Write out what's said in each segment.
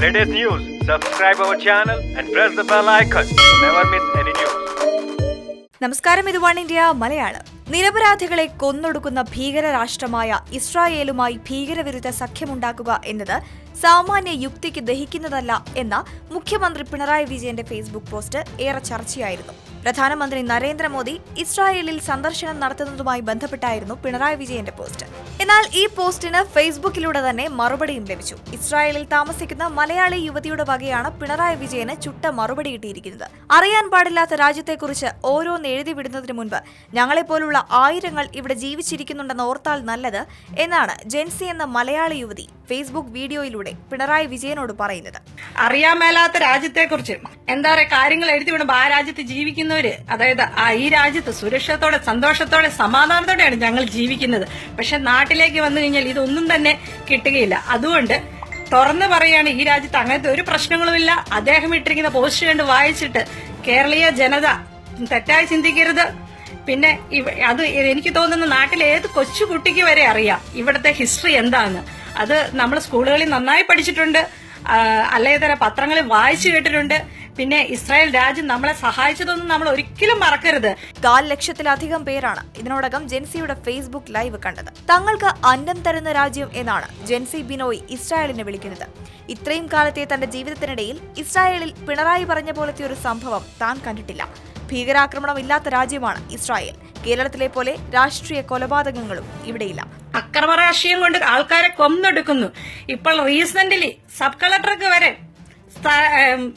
latest news, subscribe our channel and press the bell icon. Never miss any news. നമസ്കാരം ഇത് one India Malayalam നിരപരാധികളെ കൊന്നൊടുക്കുന്ന ഭീകര രാഷ്ട്രമായ ഇസ്രായേലുമായി ഭീകരവിരുദ്ധ സഖ്യമുണ്ടാക്കുക എന്നത് സാമാന്യ യുക്തിക്ക് ദഹിക്കുന്നതല്ല എന്ന മുഖ്യമന്ത്രി പിണറായി വിജയന്റെ ഫേസ്ബുക്ക് പോസ്റ്റ് ഏറെ ചർച്ചയായിരുന്നു പ്രധാനമന്ത്രി നരേന്ദ്രമോദി ഇസ്രായേലിൽ സന്ദർശനം നടത്തുന്നതുമായി ബന്ധപ്പെട്ടായിരുന്നു പിണറായി വിജയന്റെ പോസ്റ്റ് എന്നാൽ ഈ പോസ്റ്റിന് ഫേസ്ബുക്കിലൂടെ തന്നെ മറുപടിയും ലഭിച്ചു. ഇസ്രായേലിൽ താമസിക്കുന്ന മലയാളി യുവതിയുടെ വകയാണ് പിണറായി വിജയന് ചുട്ട മറുപടി കിട്ടിയിരിക്കുന്നത്. അറിയാൻ പാടില്ലാത്ത രാജ്യത്തെക്കുറിച്ച് ഓരോന്ന് എഴുതി വിടുന്നതിന് മുൻപ് ഞങ്ങളെപ്പോലുള്ള ആയിരങ്ങൾ ഇവിടെ ജീവിച്ചിരിക്കുന്നുണ്ടെന്ന് ഓർത്താൽ നല്ലത് എന്നാണ് ജെൻസി എന്ന മലയാളി യുവതി ഫേസ്ബുക്ക് വീഡിയോയിലൂടെ പിണറായി വിജയനോട് പറയുന്നത്. അറിയാൻ മേലാത്ത രാജ്യത്തെക്കുറിച്ച് എന്താ പറയുക കാര്യങ്ങൾ എഴുതി വിടുമ്പോൾ ആ രാജ്യത്ത് ജീവിക്കുന്നവര് അതായത് ഈ രാജ്യത്ത് സുരക്ഷത്തോടെ സന്തോഷത്തോടെ സമാധാനത്തോടെയാണ് ഞങ്ങൾ ജീവിക്കുന്നത്. പക്ഷെ നാട്ടിലേക്ക് വന്നു കഴിഞ്ഞാൽ ഇതൊന്നും തന്നെ കിട്ടുകയില്ല. അതുകൊണ്ട് തുറന്നു പറയാണ് ഈ രാജ്യത്ത് അങ്ങനത്തെ ഒരു പ്രശ്നങ്ങളുമില്ല. അദ്ദേഹം ഇട്ടിരിക്കുന്ന പോസ്റ്റ് കണ്ട് വായിച്ചിട്ട് കേരളീയ ജനത തെറ്റായി ചിന്തിക്കരുത്. പിന്നെ അത് എനിക്ക് തോന്നുന്ന നാട്ടിലെ ഏത് കൊച്ചു കുട്ടിക്ക് വരെ അറിയാം ഇവിടുത്തെ ഹിസ്റ്ററി എന്താന്ന്. അത് നമ്മൾ സ്കൂളുകളിൽ നന്നായി പഠിച്ചിട്ടുണ്ട്. അല്ലേ തന്നെ പത്രങ്ങളിൽ വായിച്ചു കേട്ടിട്ടുണ്ട്. പിന്നെ ഇസ്രായേൽ രാജ്യം നമ്മളെ സഹായിച്ചതൊന്നും നമ്മൾ ഒരിക്കലും മറക്കരുത്. കാൽ ലക്ഷത്തിലധികം പേരാണ് ഇതിനോടകം ജെൻസിയുടെ ഫേസ്ബുക്ക് ലൈവ് കണ്ടത്. തങ്ങൾക്ക് അന്നം തരുന്ന രാജ്യം എന്നാണ് ജെൻസി ബിനോയ് ഇസ്രായേലിനെ വിളിക്കുന്നത്. ഇത്രയും കാലത്തെ തന്റെ ജീവിതത്തിനിടയിൽ ഇസ്രായേലിൽ പിണറായി പറഞ്ഞ പോലത്തെ ഒരു സംഭവം താൻ കണ്ടിട്ടില്ല. ഭീകരാക്രമണം ഇല്ലാത്ത രാജ്യമാണ് ഇസ്രായേൽ. കേരളത്തിലെ പോലെ രാഷ്ട്രീയ കൊലപാതകങ്ങളും ഇവിടെയില്ല. അക്രമരാഷ്ട്രീയം കൊണ്ട് ആൾക്കാരെ കൊന്നെടുക്കുന്നു. ഇപ്പോൾ റീസെന്റ്ലി സബ് കളക്ടർക്ക് വരെ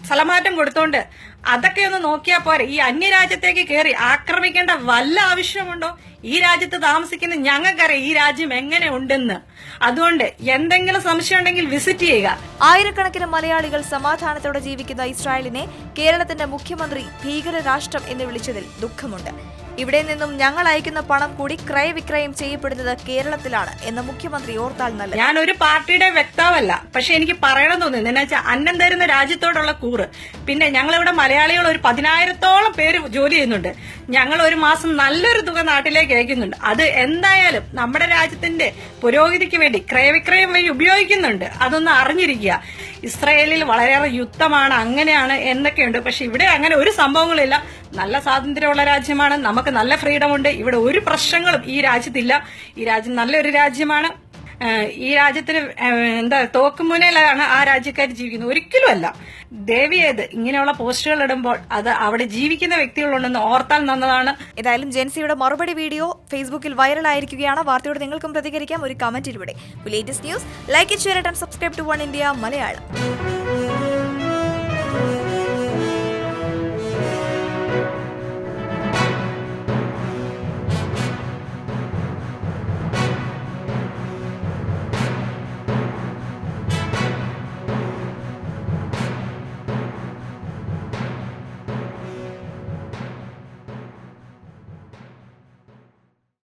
സ്ഥലമാറ്റം കൊടുത്തോണ്ട് അതൊക്കെ ഒന്ന് നോക്കിയാൽ പോരെ. ഈ അന്യരാജ്യത്തേക്ക് കയറി ആക്രമിക്കേണ്ട വല്ല ആവശ്യമുണ്ടോ? ഈ രാജ്യത്ത് താമസിക്കുന്ന ഞങ്ങൾക്കറിയാം ഈ രാജ്യം എങ്ങനെ ഉണ്ടെന്ന് അതുകൊണ്ട് എന്തെങ്കിലും സംശയം ഉണ്ടെങ്കിൽ വിസിറ്റ് ചെയ്യുക. ആയിരക്കണക്കിന് മലയാളികൾ സമാധാനത്തോടെ ജീവിക്കുന്ന ഇസ്രായേലിനെ കേരളത്തിന്റെ മുഖ്യമന്ത്രി ഭീകര രാഷ്ട്രം എന്ന് വിളിച്ചതിൽ ദുഃഖമുണ്ട്. ഇവിടെ നിന്നും ഞങ്ങൾ അയക്കുന്ന പണം കൂടി ക്രയവിക്രയം ചെയ്യപ്പെടുന്നത് കേരളത്തിലാണ് എന്ന് മുഖ്യമന്ത്രി ഓർത്താൽ നല്ലത്. ഞാൻ ഒരു പാർട്ടിയുടെ വ്യക്താവല്ല പക്ഷെ എനിക്ക് പറയണം തോന്നുന്നു. എന്നാ വെച്ചാൽ അന്നം തരുന്ന രാജ്യത്തോടുള്ള കൂറ്. പിന്നെ ഞങ്ങളിവിടെ മലയാളികൾ ഒരു പതിനായിരത്തോളം പേര് ജോലി ചെയ്യുന്നുണ്ട്. ഞങ്ങൾ ഒരു മാസം നല്ലൊരു തുക നാട്ടിലേക്ക് അയക്കുന്നുണ്ട്. അത് എന്തായാലും നമ്മുടെ രാജ്യത്തിന്റെ പുരോഗതിക്ക് വേണ്ടി ക്രയവിക്രയം വഴി ഉപയോഗിക്കുന്നുണ്ട്. അതൊന്ന് അറിഞ്ഞിരിക്കുക. ഇസ്രായേലിൽ വളരെയേറെ യുദ്ധമാണ് അങ്ങനെയാണ് എന്നൊക്കെയുണ്ട്. പക്ഷെ ഇവിടെ അങ്ങനെ ഒരു സംഭവങ്ങളില്ല. നല്ല സ്വാതന്ത്ര്യമുള്ള രാജ്യമാണ് നമുക്ക് നല്ല ഫ്രീഡം ഉണ്ട്. ഇവിടെ ഒരു പ്രശ്നങ്ങളും ഈ രാജ്യത്തില്ല. ഈ രാജ്യം നല്ലൊരു രാജ്യമാണ്. ഈ രാജ്യത്തിന് എന്താ തോക്കുമുനയിലാണ് ആ രാജ്യക്കാർ ജീവിക്കുന്നത്. ഒരിക്കലും അല്ല ദേവിയേത് ഇങ്ങനെയുള്ള പോസ്റ്റുകൾ ഇടുമ്പോൾ അത് അവിടെ ജീവിക്കുന്ന വ്യക്തികളുണ്ടെന്ന് ഓർത്താൽ നന്നതാണ്. ഏതായാലും ജെൻസിയുടെ മറുപടി വീഡിയോ ഫേസ്ബുക്കിൽ വൈറലായിരിക്കുകയാണ്. വാർത്തയോട് നിങ്ങൾക്കും പ്രതികരിക്കാം. ഒരു കമന്റിലൂടെ latest news like share and subscribe to One India Malayalam.